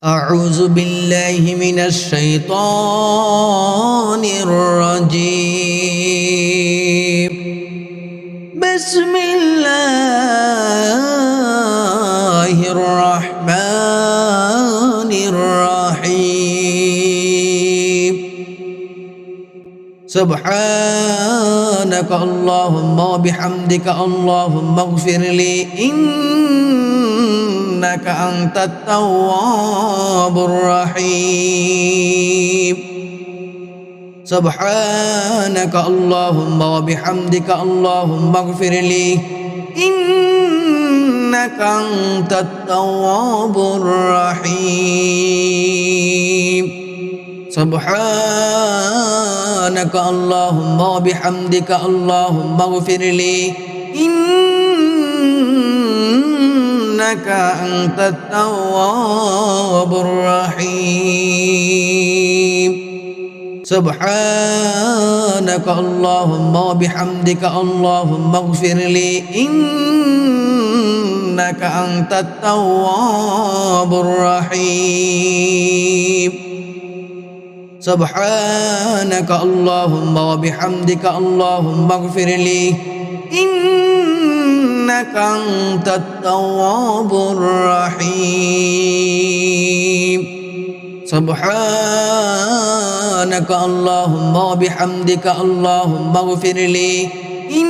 أعوذ بالله من الشيطان الرجيم. بسم الله الرحمن الرحيم. سبحانك اللهم وبحمدك اللهم اغفر لي إنك أنت التواب الرحيم. سبحانك اللهم وبحمدك اللهم اغفر لي. إنك أنت التواب الرحيم. سبحانك اللهم وبحمدك اللهم اغفر لي. إنك أنت التواب الرحيم. سبحانك اللهم وبحمدك اللهم اغفر لي. إنك أنت التواب الرحيم. سبحانك اللهم وبحمدك اللهم اغفر لي. إنك أنت التواب الرحيم. سبحانك اللهم وبحمدك اللهم اغفر لي. إنك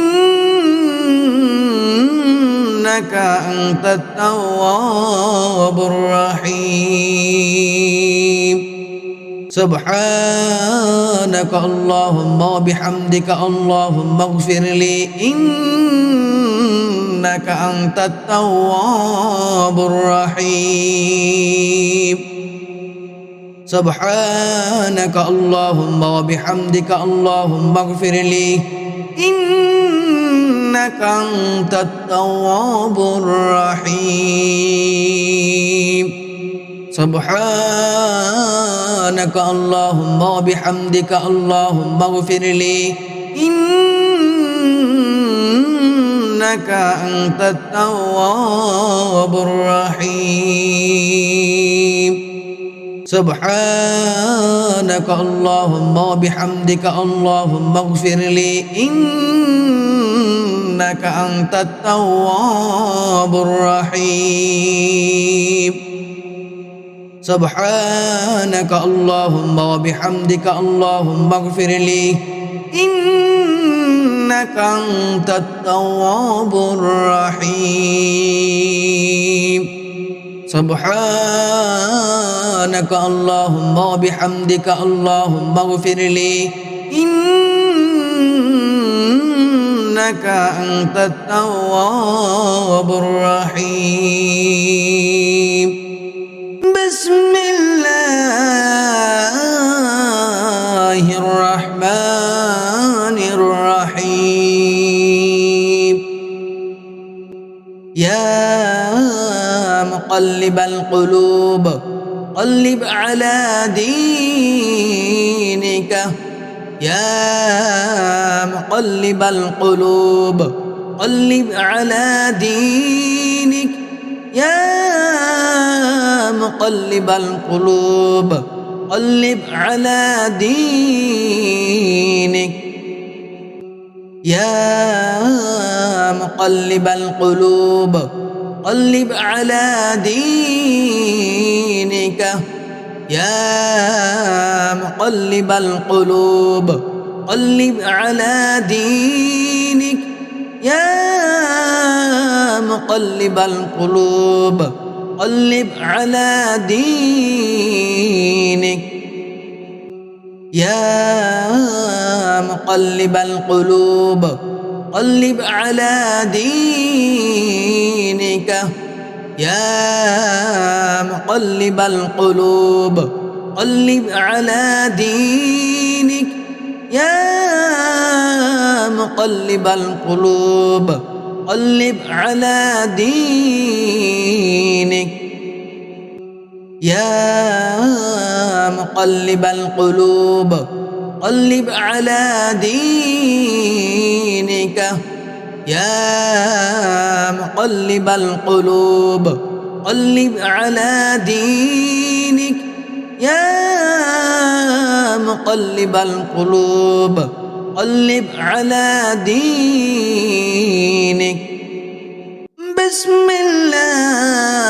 أنت التواب الرحيم. سبحانك اللهم وبحمدك اللهم اغفر لي. إنك أنت التواب الرحيم. سبحانك اللهم وبحمدك اللهم اغفر لي. إنك أنت التواب الرحيم. سبحانك اللهم وبحمدك اللهم اغفر لي. إنك أنت التواب الرحيم. سبحانك اللهم وبحمدك اللهم اغفر لي. إنك أنت التواب الرحيم. سبحانك اللهم وبحمدك اللهم اغفر لي. إنك أنت التواب الرحيم. سبحانك اللهم وبحمدك اللهم اغفر لي. إنك أنت التواب الرحيم. بسم الله يا مقلب القلوب قلب على دينك. يا مقلب القلوب قلب على دينك. يا مقلب القلوب قلب على دينك. يا مقلب القلوب قلب على دينك. يا مقلب القلوب قلب على دينك. يا مقلب القلوب قلب على دينك. يا مقلب القلوب قلب على دينك. يا مقلب القلوب قلب على دينك. يا مقلب القلوب قلب على دينك. يا مقلب القلوب قلب على دينك. يا مقلب القلوب قلب على دينك. يا مقلب القلوب قلب على دينك. بسم الله.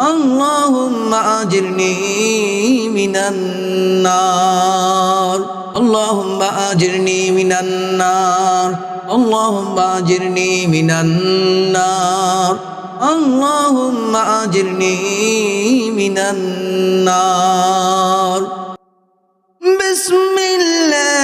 اللهم أجرني من النار. اللهم أجرني من النار. اللهم أجرني من النار. اللهم أجرني من النار. بسم الله.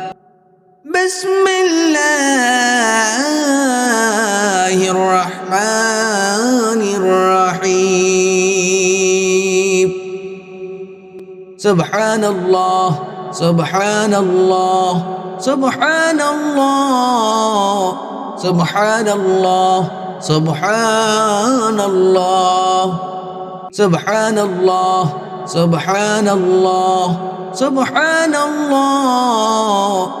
بسم الله الرحمن الرحيم. سبحان الله سبحان الله سبحان الله سبحان الله سبحان الله سبحان الله سبحان الله سبحان الله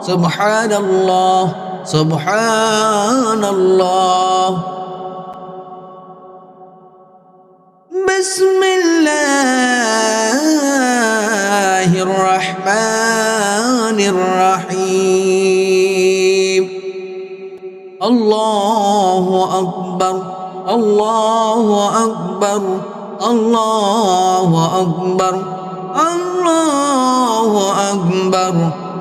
سبحان الله سبحان الله بسم الله الرحمن الرحيم الله أكبر الله أكبر الله أكبر الله أكبر الله أكبر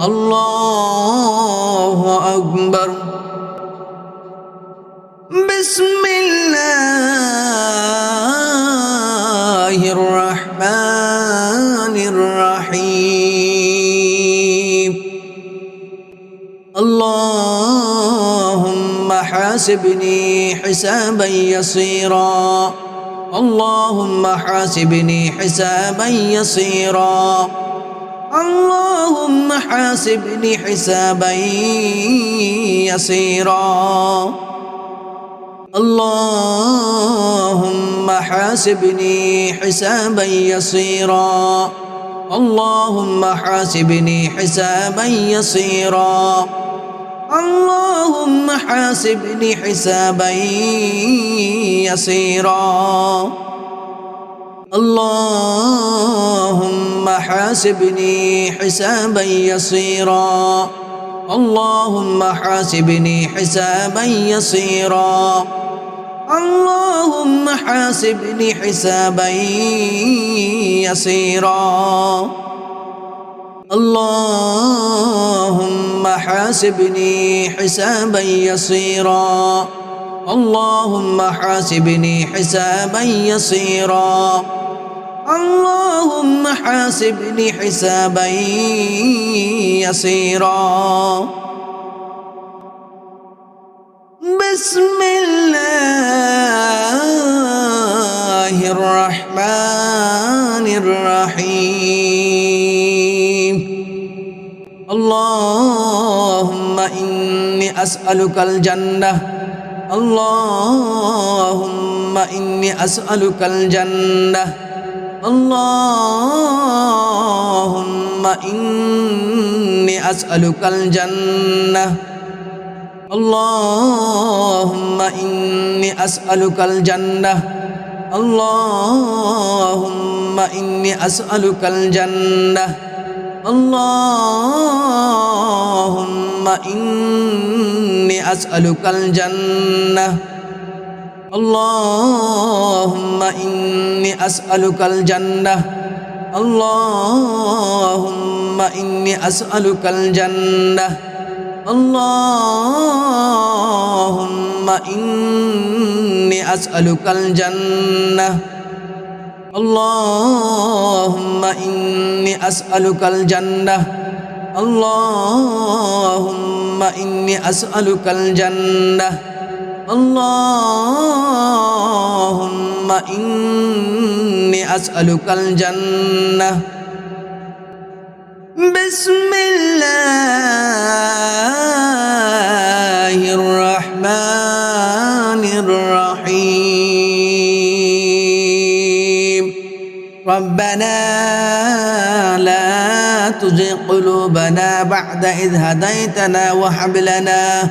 الله أكبر. بسم الله الرحمن الرحيم. اللهم حاسبني حسابا يسيرا. اللهم حاسبني حسابا يسيرا. اللهم حاسبني حسابا يسيرا. اللهم حاسبني حسابا يسيرا. اللهم حاسبني حسابا يسيرا. اللهم حاسبني حسابا يسيرا. اللهم حاسبني حسابا يسيرا. اللهم حاسبني حسابا يسيرا. اللهم حاسبني حسابا يسيرا. اللهم حاسبني حسابا يسيرا. اللهم حاسبني حسابا يسيرا. اللهم حاسبني حسابا يسيرا. بسم الله الرحمن الرحيم. اللهم إني أسألك الجنة. اللهم إني أسألك الجنة. اللهم إني أسألك الجنة اللهم إني أسألك الجنة اللهم إني أسألك الجنة اللهم إني أسألك الجنة اللهم إني أسألك الجنة اللهم إني أسألك الجنة اللهم إني أسألك الجنة اللهم إني أسألك الجنة اللهم إني أسألك الجنة اللهم إني أسألك الجنة. بسم الله الرحمن الرحيم. ربنا لا تزغ قلوبنا بعد إذ هديتنا وهب لنا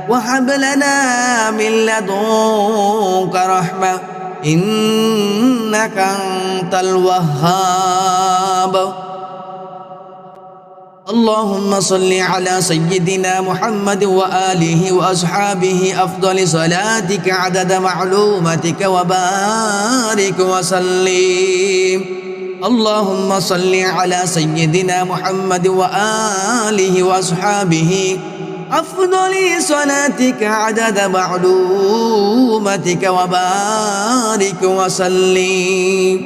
وهب لنا من لدنك رحمة إنك أنت الوهاب. اللهم صل على سيدنا محمد وآله وأصحابه أفضل صلاتك عدد معلومتك وبارك وسلم. اللهم صل على سيدنا محمد وآله وأصحابه أفضل صلاتك عدد معلومتك وبارك وسلم.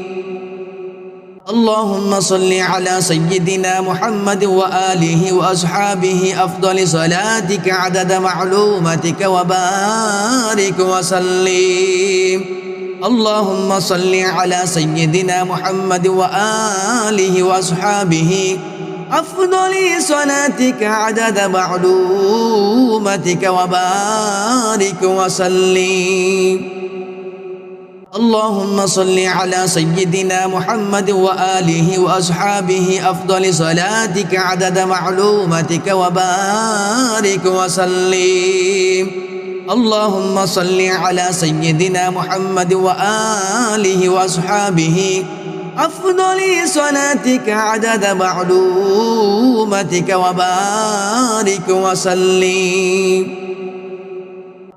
اللهم صل على سيدنا محمد وآله وأصحابه. أفضل صلاتك عدد معلومتك وبارك وسلم. اللهم صل على سيدنا محمد وآله وأصحابه. أفضل صلاتك عدد معلومتك وبارك وسلم. اللهم صل على سيدنا محمد وآله وأصحابه. أفضل صلاتك عدد معلومتك وبارك وسلم. اللهم صل على سيدنا محمد وآله وأصحابه. أفضل صلاتك عدد معلومتك وبارك وسلم.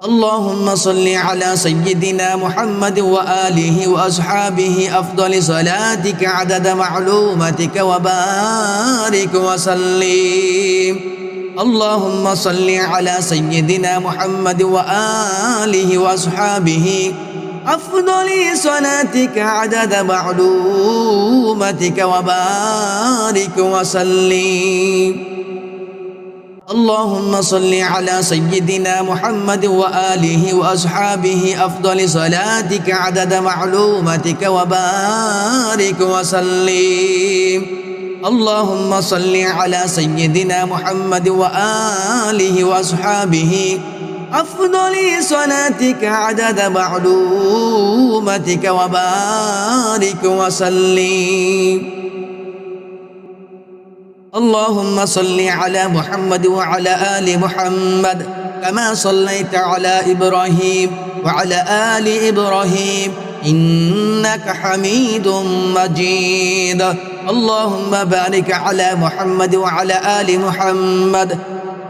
اللهم صل على سيدنا محمد وآله وأصحابه. أفضل صلاتك عدد معلومتك وبارك وسلم. اللهم صل على سيدنا محمد وآله وأصحابه. أفضل صلاتك عدد معلومتك وبارك وسلم. اللهم صل على سيدنا محمد وآله وأصحابه. أفضل صلاتك عدد معلومتك وبارك وسلم. اللهم صل على سيدنا محمد وآله وأصحابه. أفضل صلاتك عدد معلومتك وبارك وسلم. اللهم صل على محمد وعلى آل محمد كما صليت على إبراهيم وعلى آل إبراهيم إنك حميد مجيد. اللهم بارك على محمد وعلى آل محمد